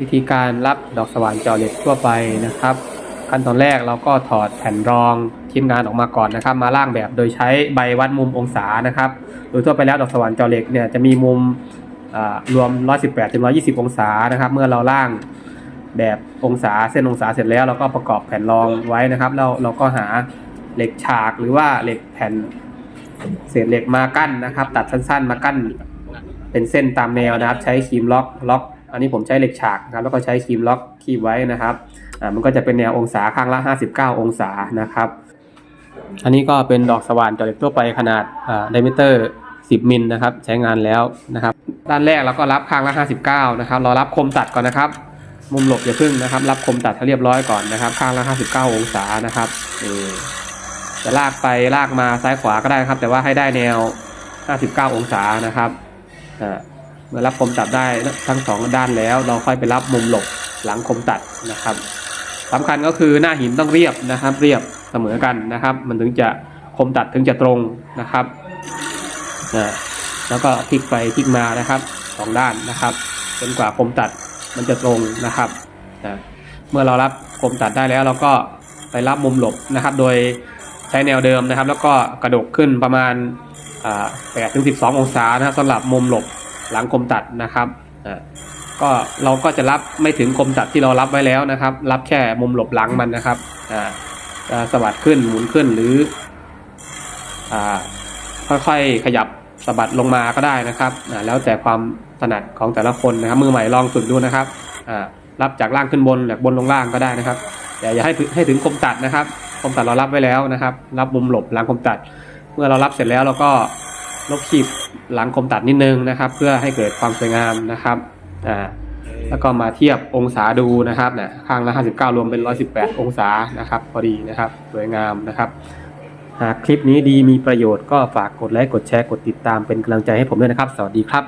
วิธีการรับดอกสว่านเจาะเหล็กทั่วไปนะครับ ขั้นตอนแรกเราก็ถอดแผ่นรองชิ้นงานออกมาก่อนนะครับ มาล่างแบบโดยใช้ใบวัดมุมองศานะครับ โดยทั่วไปแล้วดอกสว่านเจาะเหล็กเนี่ยจะมีมุมรวม 118ถึง120 องศานะครับ เมื่อเราล่างแบบองศาเส้นองศาเสร็จแล้วเราก็ประกอบแผ่นรองไว้นะครับแล้วเราก็หาเหล็กฉากหรือว่าเหล็กแผ่นเศษเหล็กมากั้นนะครับ ตัดสั้นๆ มากั้นเป็นเส้นตามแนวนะครับ ใช้ครีมล็อกล็อก อันนี้ผมใช้เหล็กฉากนะครับแล้วก็ใช้ครีมล็อกคีบไว้นะครับอ่ามันก็จะเป็นแนวองศาข้างละ 59 องศานะครับ อันนี้ก็เป็นดอกสว่านจาะเหล็กทั่วไปขนาดไดมิเตอร์ 10 มิลนะครับใช้งานแล้วนะครับ ด้านแรกเราก็รับข้างละ 59 นะครับเรารับคมตัดก่อนนะครับมุมหลบอย่าพึ่งนะครับ รับคมตัดให้เรียบร้อยก่อนนะครับ ข้างละ 59 องศานะครับจะลากไปลากมาซ้ายขวาก็ได้นะครับ แต่ว่าให้ได้แนว 59 องศานะครับอ่า เมื่อรับคมตัดได้ทั้งสองด้านแล้ว เราค่อยไปรับมุมหลบหลังคมตัดนะครับสำคัญก็คือหน้าหินต้องเรียบนะครับ เรียบเสมอกันนะครับ มันถึงจะคมตัดถึงจะตรงนะครับอ่าแล้วก็พลิกไปพลิกมานะครับสองด้านนะครับจนกว่าคมตัดมันจะตรงนะครับอ่าเมื่อเรารับคมตัดได้แล้วเราก็ไปรับมุมหลบนะครับ โดยใช้แนวเดิมนะครับ แล้วก็กระดกขึ้นประมาณ8ถึง12 องศานะครับสำหรับมุมหลบ หลังคมตัดนะครับอ่าก็เราก็จะรับไม่ถึงคมตัดที่เรารับไว้แล้วนะครับ รับแค่มุมหลบหลังมันนะครับอ่าสบัดขึ้นหมุนขึ้นหรืออ่าค่อยๆขยับสะบัดลงมาก็ได้นะครับอ่าแล้วแต่ความถนัดของแต่ละคนนะครับ มือใหม่ลองฝึกดูนะครับอ่ารับจากล่างขึ้นบนจากบนลงล่างก็ได้นะครับแต่อย่าให้ให้ถึงคมตัดนะครับ คมตัดเรารับไว้แล้วนะครับ รับมุมหลบหลังคมตัด เมื่อเรารับเสร็จแล้วเราก็ ลบขีบหลังคมตัดนิดนึงนะครับ เพื่อให้เกิดความสวยงามนะครับอ่าแล้วก็มาเทียบองศาดูนะครับเนี่ยข้างละ 59 รวมเป็น 118 องศานะครับ พอดีนะครับสวยงามนะครับ หากคลิปนี้ดีมีประโยชน์ก็ฝากกดไลค์กดแชร์กดติดตามเป็นกำลังใจให้ผมด้วยนะครับ สวัสดีครับ